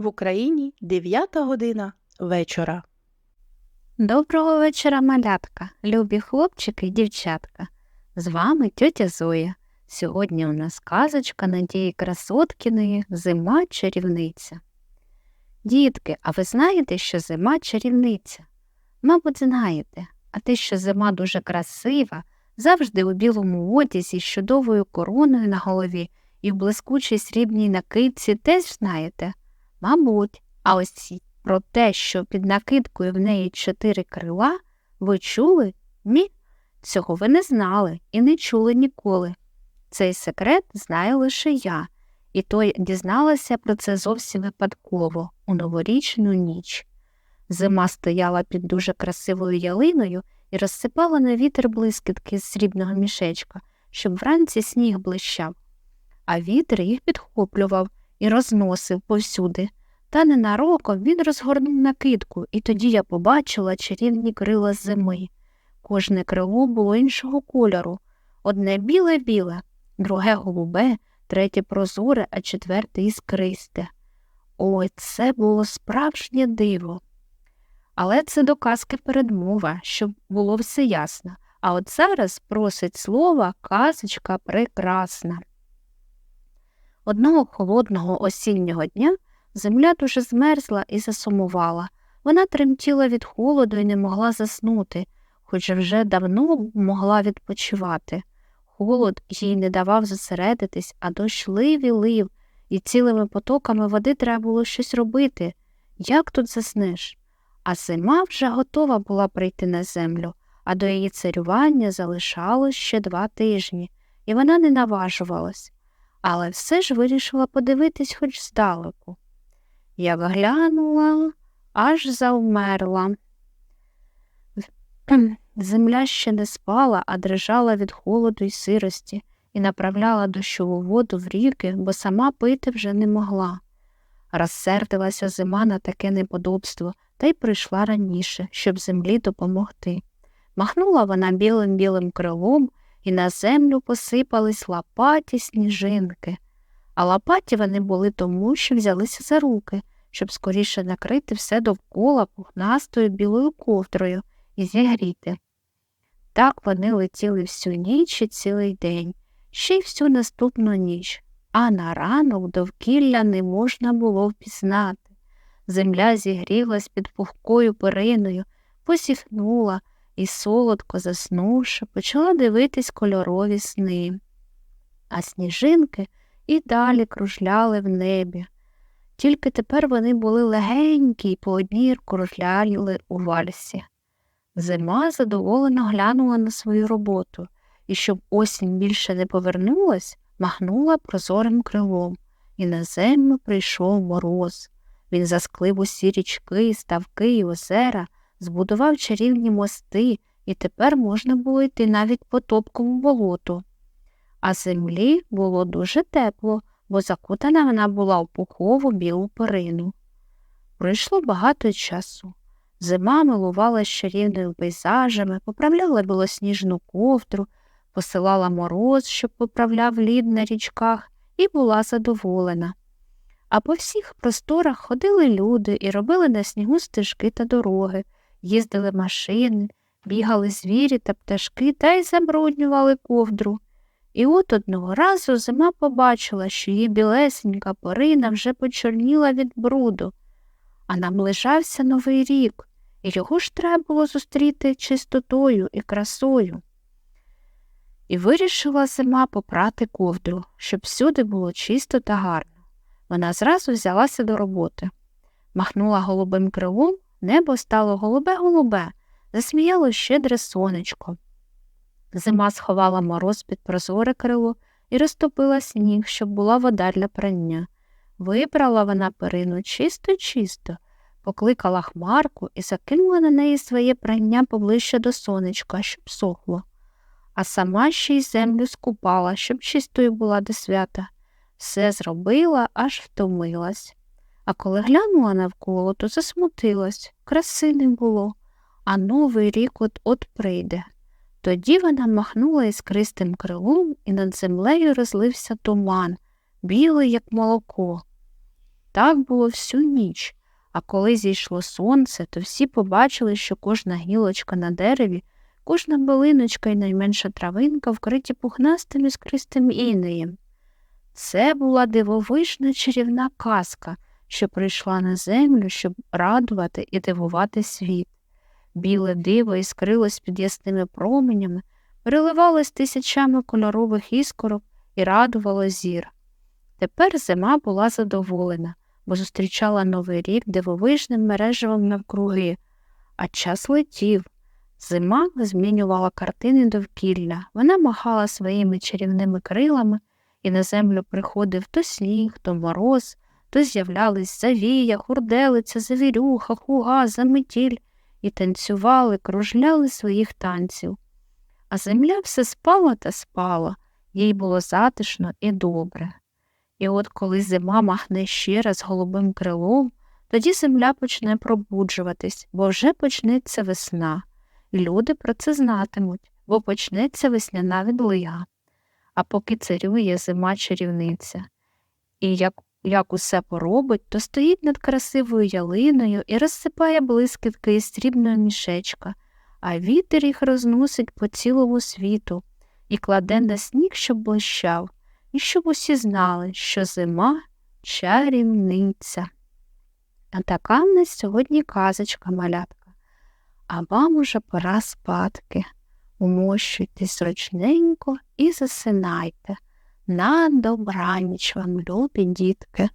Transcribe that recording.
В Україні 9 година вечора. Доброго вечора, малятка, любі хлопчики і дівчатка. З вами тьотя Зоя. Сьогодні у нас казочка Надії Красоткіної Зима чарівниця. Дітки, а ви знаєте, що зима чарівниця? Мабуть, знаєте, а те, що зима дуже красива, завжди у білому одязі з чудовою короною на голові і в блискучій срібній накидці теж знаєте? Мабуть, а ось про те, що під накидкою в неї чотири крила, ви чули? Ні? Цього ви не знали і не чули ніколи. Цей секрет знаю лише я, і то я дізналася про це зовсім випадково у новорічну ніч. Зима стояла під дуже красивою ялиною і розсипала на вітер блискітки з срібного мішечка, щоб вранці сніг блищав, а вітер їх підхоплював і розносив повсюди. Та ненароком він розгорнув накидку, і тоді я побачила чарівні крила зими. Кожне крило було іншого кольору одне біле-біле, друге голубе, третє прозоре, а четверте іскристе. Ой, це було справжнє диво. Але це до казки передмова, щоб було все ясно. А от зараз просить слова казочка прекрасна. Одного холодного осіннього дня земля дуже змерзла і засумувала. Вона тремтіла від холоду і не могла заснути, хоч вже давно могла відпочивати. Холод їй не давав зосередитись, а дощ лив і лив, і цілими потоками води треба було щось робити. Як тут заснеш? А зима вже готова була прийти на землю, а до її царювання залишалось ще два тижні, і вона не наважувалась, але все ж вирішила подивитись хоч здалеку. Як глянула, аж завмерла. Земля ще не спала, а дрижала від холоду й сирості і направляла дощову воду в ріки, бо сама пити вже не могла. Розсердилася зима на таке неподобство та й прийшла раніше, щоб землі допомогти. Махнула вона білим білим крилом, і на землю посипались лопаті сніжинки. А лопаті вони були тому, що взялися за руки, щоб скоріше накрити все довкола пухнастою білою ковдрою і зігріти. Так вони летіли всю ніч і цілий день, ще й всю наступну ніч, а на ранок довкілля не можна було впізнати. Земля зігрілась під пухкою периною, посіхнула і, солодко заснувши, почала дивитись кольорові сни. А сніжинки і далі кружляли в небі. Тільки тепер вони були легенькі й по одній кружляли у вальсі. Зима задоволено глянула на свою роботу і, щоб осінь більше не повернулась, махнула прозорим крилом, і на землю прийшов мороз. Він засклив усі річки, ставки й озера, збудував чарівні мости, і тепер можна було йти навіть по топкому болоту. А землі було дуже тепло, бо закутана вона була у пухову білу перину. Пройшло багато часу. Зима милувала чарівними пейзажами, поправляла білосніжну ковдру, посилала мороз, щоб поправляв лід на річках, і була задоволена. А по всіх просторах ходили люди і робили на снігу стежки та дороги, їздили машини, бігали звірі та пташки та й забруднювали ковдру. І от одного разу зима побачила, що її білесенька порина вже почорніла від бруду, а наближався новий рік, і його ж треба було зустріти чистотою і красою. І вирішила зима попрати ковдру, щоб всюди було чисто та гарно. Вона зразу взялася до роботи. Махнула голубим крилом, небо стало голубе-голубе, засміяло щедре сонечко. Зима сховала мороз під прозоре крило і розтопила сніг, щоб була вода для прання. Вибрала вона перину чисто-чисто, покликала хмарку і закинула на неї своє прання поближче до сонечка, щоб сохло, а сама ще й землю скупала, щоб чистою була до свята. Все зробила, аж втомилась. А коли глянула навколо, то засмутилась, краси не було, а новий рік от от прийде. Тоді вона махнула іскристим крилом, і над землею розлився туман, білий, як молоко. Так було всю ніч, а коли зійшло сонце, то всі побачили, що кожна гілочка на дереві, кожна билиночка і найменша травинка вкриті пухнастим іскристим інеєм. Це була дивовижна чарівна казка, що прийшла на землю, щоб радувати і дивувати світ. Біле диво іскрилось під ясними променями, переливалось тисячами кольорових іскорок і радувало зір. Тепер зима була задоволена, бо зустрічала новий рік дивовижним мережевим навкруги, а час летів. Зима змінювала картини довкілля, вона махала своїми чарівними крилами, і на землю приходив то сніг, то мороз, то з'являлись завія, хурделиця, завірюха, хуга, заметіль і танцювали, кружляли своїх танців. А земля все спала та спала, їй було затишно і добре. І от коли зима махне ще раз голубим крилом, тоді земля почне пробуджуватись, бо вже почнеться весна, люди про це знатимуть, бо почнеться весняна відлига. А поки царює зима чарівниця. І як, як усе поробить, то стоїть над красивою ялиною і розсипає блискітки із срібного мішечка, а вітер їх розносить по цілому світу і кладе на сніг, щоб блищав і щоб усі знали, що зима чарівниця. А така в нас сьогодні казочка малятка. А вам уже пора спадки. Умощуйтесь зручненько і засинайте. На добраніч вам, любі дітки.